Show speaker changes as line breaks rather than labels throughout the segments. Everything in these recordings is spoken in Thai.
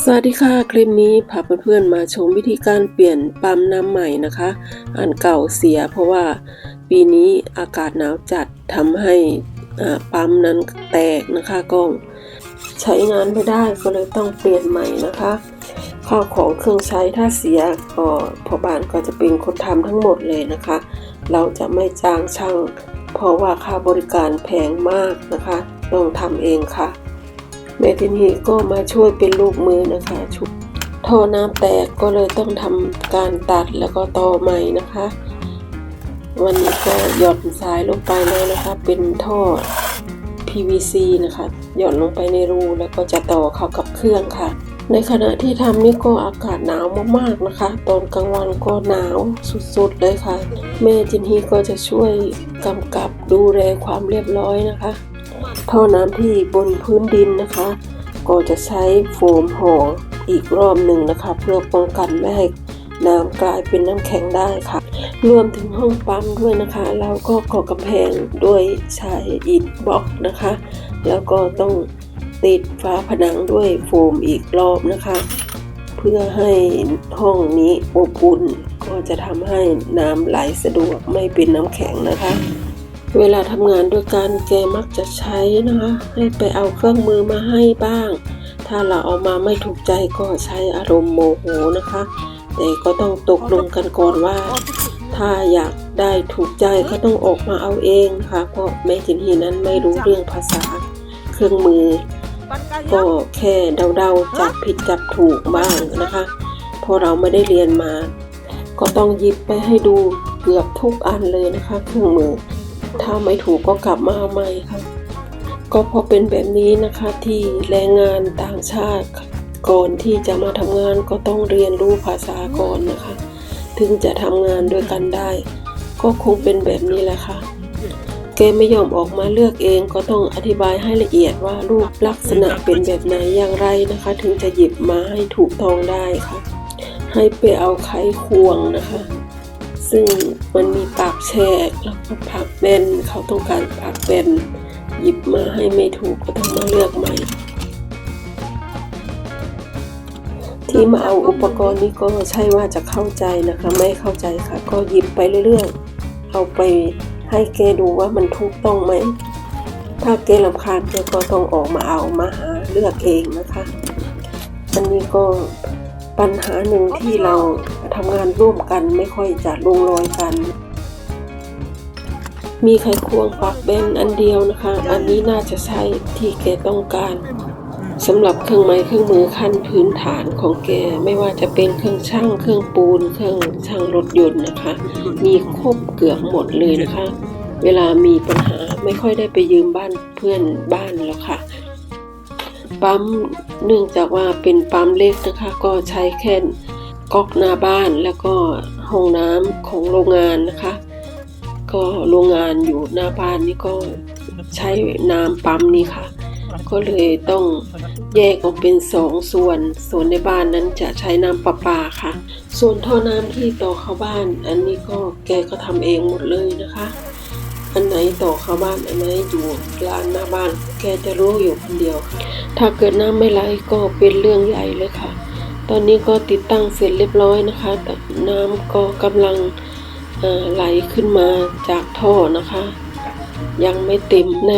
สวัสดีค่ะ คลิปนี้พาเพื่อนๆมาชมวิธีการเปลี่ยนปั๊มน้ำใหม่นะคะ อันเก่าเสียเพราะว่าปีนี้อากาศหนาวจัดทำให้ปั๊มนั้นแตกนะคะก็ใช้งานไม่ได้ก็เลยต้องเปลี่ยนใหม่นะคะข้าวของเครื่องใช้ถ้าเสียก็พอบ้านก็จะเป็นคนทำทั้งหมดเลยนะคะ เราจะไม่จ้างช่าง เพราะว่าค่าบริการแพงมากนะคะ ต้องทำเองค่ะ แม่ทินีก็มาช่วยเป็นลูกมือนะคะชุบท่อน้ำแตกก็เลยต้องทำการตัดแล้วก็ต่อใหม่นะคะ วันนี้ก็หย่อนสายลงไปแล้วนะคะ เป็นท่อ PVC นะคะหย่อนลงไปในรูแล้วก็จะต่อเข้ากับเครื่องค่ะ ในขณะที่ทำนี่ก็อากาศหนาวมากๆนะคะ ตอนกลางวันก็หนาวสุดๆเลยค่ะ แม่จินฮีก็จะช่วยกำกับดูแลความเรียบร้อยนะคะ ท่อน้ำที่บนพื้นดินนะคะ ก็จะใช้โฟมห่ออีกรอบหนึ่งนะคะ เพื่อป้องกันไม่ให้น้ำกลายเป็นน้ำแข็งได้ค่ะ รวมถึงห้องปั๊มด้วยนะคะ เราก็ก่อกำแพงด้วยใช้อิฐบล็อกนะคะ แล้วก็ต้องติดฝาผนังด้วยโฟมอีกรอบนะคะ เพื่อให้ห้องนี้อบอุ่นก็จะทำให้น้ำไหลสะดวกไม่เป็นน้ำแข็งนะคะ เวลาทำงานด้วยกันแกมักจะใช้นะคะ ให้ไปเอาเครื่องมือมาให้บ้าง ถ้าเราเอามาไม่ถูกใจก็ใช้อารมณ์โมโหนะคะ แต่ก็ต้องตกลงกันก่อนว่า ถ้าอยากได้ถูกใจก็ต้องออกมาเอาเองนะคะเพราะแม่จินฮีนั้นไม่รู้เรื่องภาษาเครื่องมือ ก็แค่เดาๆจับผิดจับถูกบ้างนะคะเพราะเราไม่ได้เรียนมา ก็ต้องยิบไปให้ดูเกือบทุกอันเลยนะคะเครื่องมือ ถ้าไม่ถูกก็กลับมาเอาใหม่ค่ะ ก็เพราะเป็นแบบนี้นะคะที่แรงงานต่างชาติก่อนที่จะมาทำงานก็ต้องเรียนรู้ภาษาก่อนนะคะ ถึงจะทำงานด้วยกันได้ ก็คงเป็นแบบนี้แหละค่ะแกไม่ยอมออกมาเลือกเองก็ต้องอธิบายให้ละเอียดว่ารูปลักษณะเป็นแบบไหนอย่างไรนะคะ ถึงจะหยิบมาให้ถูกต้องได้ค่ะ ให้ไปเอาไขควงนะคะ ซึ่งมันมีปากแฉกแล้วก็ปากแบนเขาต้องการปากแบนหยิบมาให้ไม่ถูกก็ต้องมาเลือกใหม่ ที่มาเอาอุปกรณ์นี้ก็ใช่ว่าจะเข้าใจนะคะ ไม่เข้าใจค่ะ ก็หยิบไปเรื่อยๆเอาไปให้แกดูว่ามันถูกต้องไหมถ้าแกลำคาญแกก็ต้องออกมาเอามาหาเลือกเองนะคะ อันนี้ก็ ปัญหาหนึ่งที่เราทำงานร่วมกันไม่ค่อยจะลงรอยกัน มีไขควงปรับเบนอันเดียวนะคะ อันนี้น่าจะใช่ที่แกต้องการสำหรับเครื่องไม้เครื่องมือขั้นพื้นฐานของแกไม่ว่าจะเป็นเครื่องช่างเครื่องปูน เครื่องช่างรถยนต์นะคะ มีครบเกือบหมดเลยนะคะ เวลามีปัญหาไม่ค่อยได้ไปยืมบ้านเพื่อนบ้านแล้วค่ะ ปั๊มเนื่องจากว่าเป็นปั๊มเล็กนะคะ ก็ใช้แค่ก๊อกหน้าบ้านแล้วก็ห้องน้ำของโรงงานนะคะ ก็โรงงานอยู่หน้าบ้านนี่ก็ใช้น้ำปั๊มนี่ค่ะ ก็เลยต้องแยกออกเป็นสองส่วน ส่วนในบ้านนั้นจะใช้น้ำประปาค่ะ ส่วนท่อน้ำที่ต่อเข้าบ้าน อันนี้ก็แกก็ทำเองหมดเลยนะคะ อันไหนต่อเข้าบ้านอันไหนอยู่ลานหน้าบ้าน แกจะรู้อยู่คนเดียวค่ะ ถ้าเกิดน้ำไม่ไหลก็เป็นเรื่องใหญ่เลยค่ะ ตอนนี้ก็ติดตั้งเสร็จเรียบร้อยนะคะ แต่น้ำก็กำลังไหลขึ้นมาจากท่อนะคะ ยังไม่เต็มใน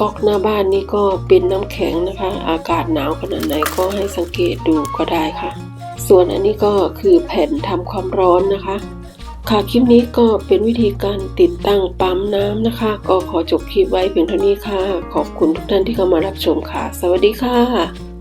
ก๊อกหน้าบ้านนี่ก็เป็นน้ำแข็งนะคะ อากาศหนาวขนาดไหนก็ให้สังเกตดูก็ได้ค่ะ ส่วนอันนี้ก็คือแผ่นทำความร้อนนะคะ ค่ะคลิปนี้ก็เป็นวิธีการติดตั้งปั๊มน้ำนะคะ ก็ขอจบคลิปไว้เพียงเท่านี้ค่ะ ขอบคุณทุกท่านที่เข้ามารับชมค่ะ สวัสดีค่ะ